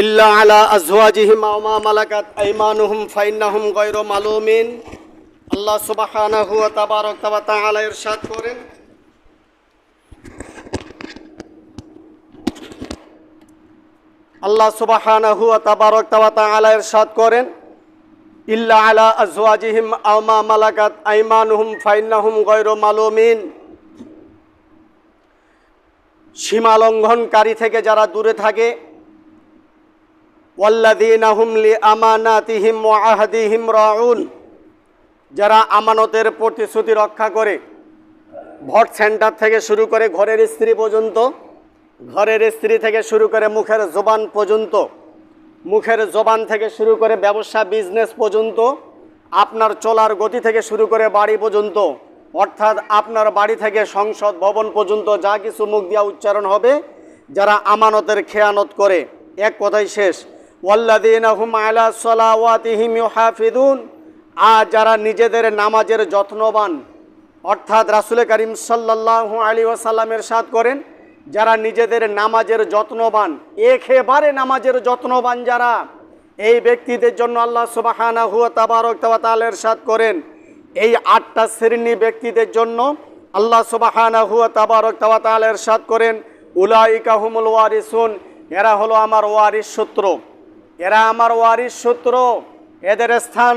ইল্লা আলা আজওয়াজিহিম আও মা মালাকাত আইমানুহুম ফাইন্নাহুম গায়রু মালুমিন। আল্লাহ সুবহানাহু ওয়া তাবারাক ওয়া তাআলা ইরশাদ করেন। আল্লাহ সুবহানাহু ওয়া তাবারাক ওয়া তাআলা ইরশাদ করেন। ইল্লা আলা আজওয়াজিহিম আও মা মালাকাত আইমানুহুম ফাইন্নাহুম গায়রু মালুমিন। সীমা লঙ্ঘনকারী থেকে যারা দূরে থাকে ওয়াল্লাযীনা হুম লিআমানাতিহিম ওয়া আহদিহিম রাউন। যারা আমানতের প্রতিশ্রুতি রক্ষা করে, ভোট সেন্টার থেকে শুরু করে ঘরের স্ত্রী পর্যন্ত, ঘরের স্ত্রী থেকে শুরু করে মুখের জবান পর্যন্ত, মুখের জবান থেকে শুরু করে ব্যবসা, বিজনেস পর্যন্ত, আপনার চলার গতি থেকে শুরু করে বাড়ি পর্যন্ত, অর্থাৎ আপনার বাড়ি থেকে সংসদ ভবন পর্যন্ত যা কিছু মুখ দিয়া উচ্চারণ হবে, যারা আমানতের খেয়ানত করে, এক কথাই শেষ। ওয়াল্লাদিন হুম আলা সলাওয়াতিহিম ইউহাফিদুন আর যারা নিজেদের নামাজের যত্নবান, অর্থাৎ রাসুল করিম সাল্লাল্লাহু আলী ওয়াসাল্লামের সাথ করেন, যারা নিজেদের নামাজের যত্নবান, একেবারে নামাজের যত্নবান যারা, এই ব্যক্তিদের জন্য আল্লাহ সুবাহানা হুয়া তাবারক তাওয়াতালের সাথ করেন। এই আটটা শ্রেণি ব্যক্তিদের জন্য আল্লাহ সুবাহানা হুয়া তাবারক তাওয়াতালের সাথ করেন। উলাইকা হুমুল ওয়ারিসুন, এরা হলো আমার ওয়ারিস সূত্র। এরা আমার ওয়ারিস সূত্র এদের স্থান,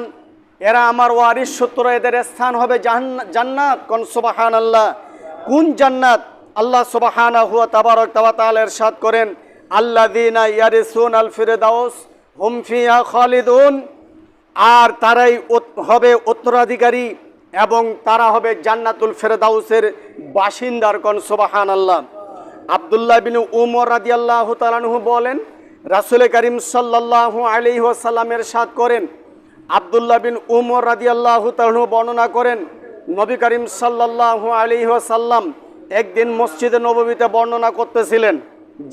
এরা আমার ওয়ারিস সূত্র এদের স্থান হবে জান্নাত। কোন সুবাহান আল্লাহ কোন জান্নাত? আল্লাহ সুবাহানা হুয়া তাবারক তাওয়াতাল এরশাদ করেন, আল্লাযীনা ইয়ারিসুন আল ফিরদাউস হুমফিয়া খালিদুন। আর তারাই হবে উত্তরাধিকারী এবং তারা হবে জান্নাতুল ফেরদাউসের বাসিন্দার, কোন সুবাহান আল্লাহ আবদুল্লাহ বিন উমর রাদিয়াল্লাহু তাআলাহু বলেন রাসূল করিম সাল্লাল্লাহু আলাইহি ওয়াসাল্লামের সাথ করেন। আবদুল্লাহ বিন উমর রাদিয়াল্লাহু তাআলাহু বর্ণনা করেন, নবী করিম সাল্লাল্লাহু আলাইহি ওয়াসাল্লাম একদিন মসজিদে নববীতে বর্ণনা করতেছিলেন,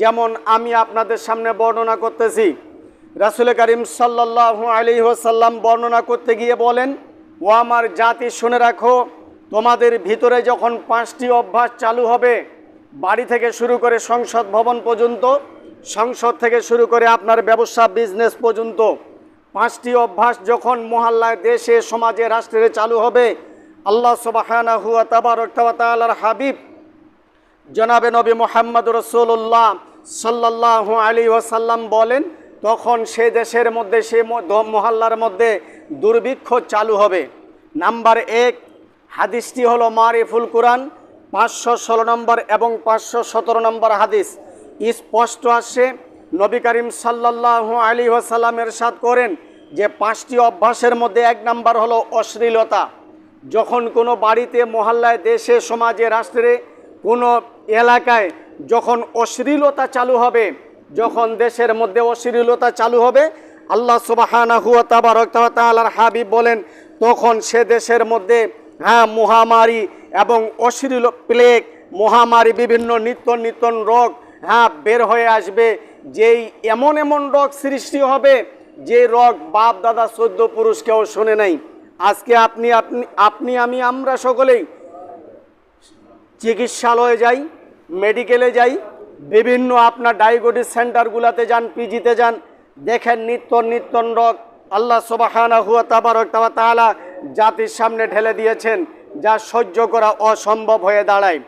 যেমন আমি আপনাদের সামনে বর্ণনা করতেছি। রাসূল করিম সাল্লাল্লাহু আলাইহি ওয়াসাল্লাম বর্ণনা করতে গিয়ে বলেন, ও আমার জাতি, শুনে রাখো, তোমাদের ভিতরে যখন পাঁচটি অভ্যাস চালু হবে, বাড়ি থেকে শুরু করে সংসদ ভবন পর্যন্ত সংসদ থেকে শুরু করে আপনার ব্যবসা, বিজনেস পর্যন্ত পাঁচটি অভ্যাস যখন মহল্লায় দেশে, সমাজে, রাষ্ট্রে চালু হবে, আল্লাহ সুবাহানা হুয়া তাআলার হাবিব, জনাবে নবী মোহাম্মদ রসুল্লাহ সাল্লাহ আলী ওয়াসাল্লাম বলেন, তখন সে দেশের মধ্যে, সে মহল্লার মধ্যে দুর্ভিক্ষ চালু হবে। নাম্বার এক, হাদিসটি হলো মারিফুল কুরআন, পাঁচশো ষোলো নম্বর এবং পাঁচশো সতেরো নম্বর হাদিস। স্পষ্ট আসে, নবী করিম সাল্লাহ আলী ওয়াসাল্লামের সাথ করেন যে পাঁচটি অভ্যাসের মধ্যে এক নাম্বার হলো অশ্লীলতা। যখন কোনো বাড়িতে, মহল্লায়, দেশে, সমাজে, রাষ্ট্রে কোনো এলাকায় যখন অশ্লীলতা চালু হবে, যখন দেশের মধ্যে অশ্লীলতা চালু হবে, আল্লাহ সুবাহানা হুয়া হাবিব বলেন, তখন সে দেশের মধ্যে হ্যাঁ মহামারী এবং অশ্লীল প্লেগ, মহামারী, বিভিন্ন নিত্য নিত্য রোগ হ্যাঁ বের হয়ে আসবে, যেই এমন এমন রোগ সৃষ্টি হবে, যে রোগ বাপ, দাদা সদ্য পুরুষ কেউ শোনে নাই। আজকে আপনি আপনি আপনি, আমি, আমরা সকলেই চিকিৎসালয়ে যাই, মেডিকেলে যাই, বিভিন্ন আপনার ডায়াবেটিস সেন্টারগুলোতে যান, পিজিতে যান, দেখেন নিত্য নিত্য রোগ আল্লাহ সুবাহানা হুয়া তাবারক তাওয়া তাআলা জাতির সামনে ঢেলে দিয়েছেন, যা সহ্য করা অসম্ভব হয়ে দাঁড়ায়।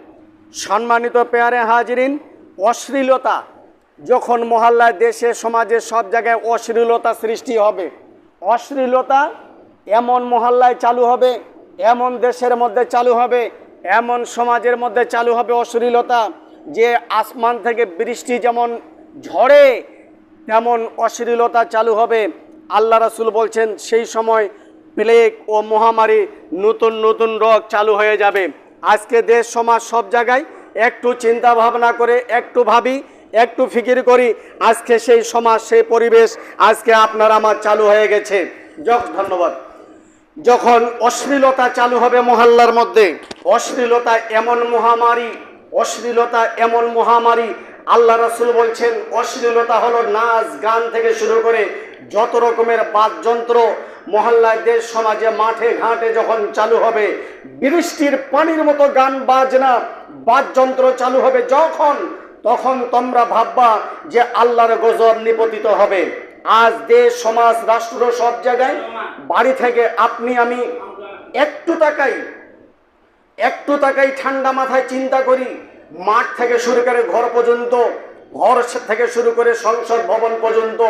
সম্মানিত পেয়ারে হাজিরিন অশ্লীলতা, যখন মহল্লায় দেশে, সমাজে সব জায়গায় অশ্লীলতা সৃষ্টি হবে, অশ্লীলতা এমন মহল্লায় চালু হবে, এমন দেশের মধ্যে চালু হবে, এমন সমাজের মধ্যে চালু হবে অশ্লীলতা, যে আসমান থেকে বৃষ্টি যেমন ঝড়ে তেমন অশ্লীলতা চালু হবে। আল্লাহ রাসুল বলছেন, সেই সময় প্লেগ ও মহামারী নতুন নতুন রোগ চালু হয়ে যাবে। আজকে দেশ, সমাজ সব জায়গায় একটু চিন্তা ভাবনা করে, একটু ভাবি, একটু ফিকির করি, আজকে সেই সমাজ, সেই পরিবেশ আজকে আপনার আমার চালু হয়ে গেছে। যক ধন্যবাদ। যখন অশ্লীলতা চালু হবে মহল্লার মধ্যে, অশ্লীলতা এমন মহামারী, অশ্লীলতা এমন মহামারী, আল্লাহ রসুল বলছেন, অশ্লীলতা হলো নাচ, গান থেকে শুরু করে যত রকমের বাদযন্ত্র মহল্লায় দেশ সমাজে মাঠে ঘাটে যখন চালু হবে, বৃষ্টির পানির মতো গান বাজনা বাদযন্ত্র চালু হবে যখন, তখন তোমরা ভাববা যে আল্লাহর গজব নিপতিত হবে। আজ দেশ, সমাজ, রাষ্ট্র সব জায়গায়, বাড়ি থেকে আপনি, আমি একটু টাকাই একটু টাকাই ঠান্ডা মাথায় চিন্তা করি, মাঠ থেকে শুরু করে ঘর পর্যন্ত ঘর থেকে শুরু করে সংসদ ভবন পর্যন্ত,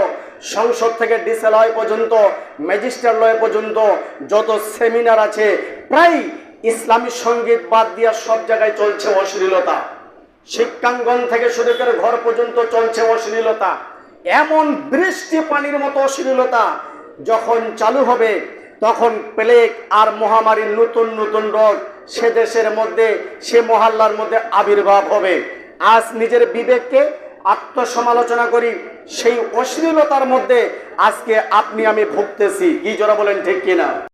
সংসদ থেকে ডিসেলয় পর্যন্ত ম্যাজিস্ট্রেটলয় পর্যন্ত যত সেমিনার আছে, প্রায় ইসলামী সংগীত বাদ দিয়া সব জায়গায় চলছে অশ্লীলতা। শিক্ষাঙ্গন থেকে শুরু করে ঘর পর্যন্ত চলছে অশ্লীলতা। এমন বৃষ্টি পানির মতো অশ্লীলতা যখন চালু হবে, তখন প্লেগ আর মহামারীর নতুন নতুন রোগ সে দেশের মধ্যে, সে মহল্লার মধ্যে আবির্ভাব হবে। আজ নিজের বিবেককে আত্মসমালোচনা করি সেই অশ্লীলতার মধ্যে আজকে আপনি আমি ভুগতেছি। কি জোরা বলেন ঠিক কিনা?